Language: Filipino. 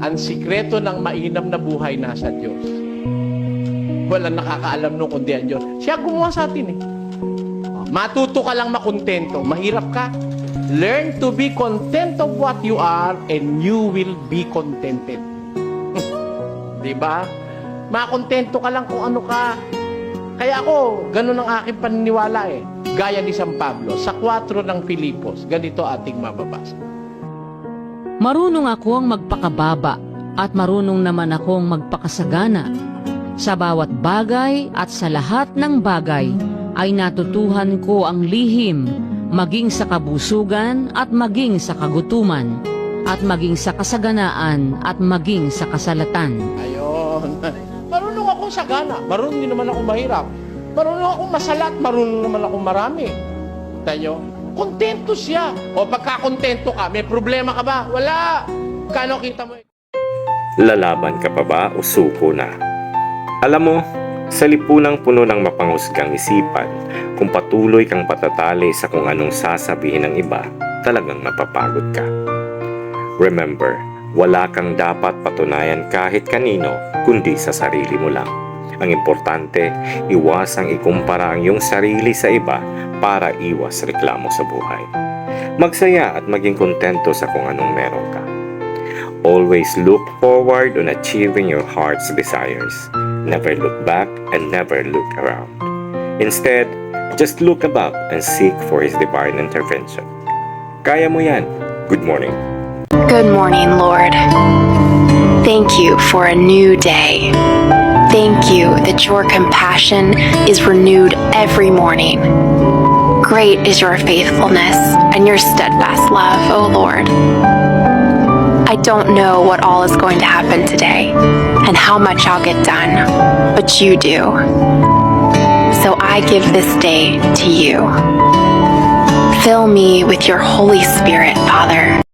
ang sikreto ng mainam na buhay nasa Diyos. Walang nakakaalam nung kundi ang Diyos. Siya gumawa sa atin eh. Matuto ka lang makontento. Mahirap ka. Learn to be content of what you are and you will be contented. Di ba? Makontento ka lang kung ano ka. Kaya ako, ganun ang aking paniniwala eh. Gaya ni San Pablo, sa 4 ng Filipos, ganito ating mababasa. Marunong akong magpakababa at marunong naman akong magpakasagana. Sa bawat bagay at sa lahat ng bagay ay natutuhan ko ang lihim, maging sa kabusugan at maging sa kagutuman, at maging sa kasaganaan at maging sa kasalatan. Ayun. Marunong akong sagana. Marunong din naman ako mahirap. Marunong akong masalat. Marunong naman akong marami. Tayo, kontento siya. O pagka-kontento ka, may problema ka ba? Wala. Kano kita mo? Lalaban ka pa ba o suko na? Alam mo, sa lipunang puno ng mapanghusgang isipan, kung patuloy kang patatali sa kung anong sasabihin ng iba, talagang mapapagod ka. Remember, wala kang dapat patunayan kahit kanino, kundi sa sarili mo lang. Ang importante, iwasang ikumpara ang iyong sarili sa iba para iwas reklamo sa buhay. Magsaya at maging kontento sa kung anong meron ka. Always look forward on achieving your heart's desires. Never look back and never look around. Instead, just look above and seek for His divine intervention. Kaya mo yan. Good morning. Good morning, Lord. Thank you for a new day. That your compassion is renewed every morning. Great is your faithfulness and your steadfast love, O Lord. I don't know what all is going to happen today and how much I'll get done, but you do. So I give this day to you. Fill me with your Holy Spirit, Father.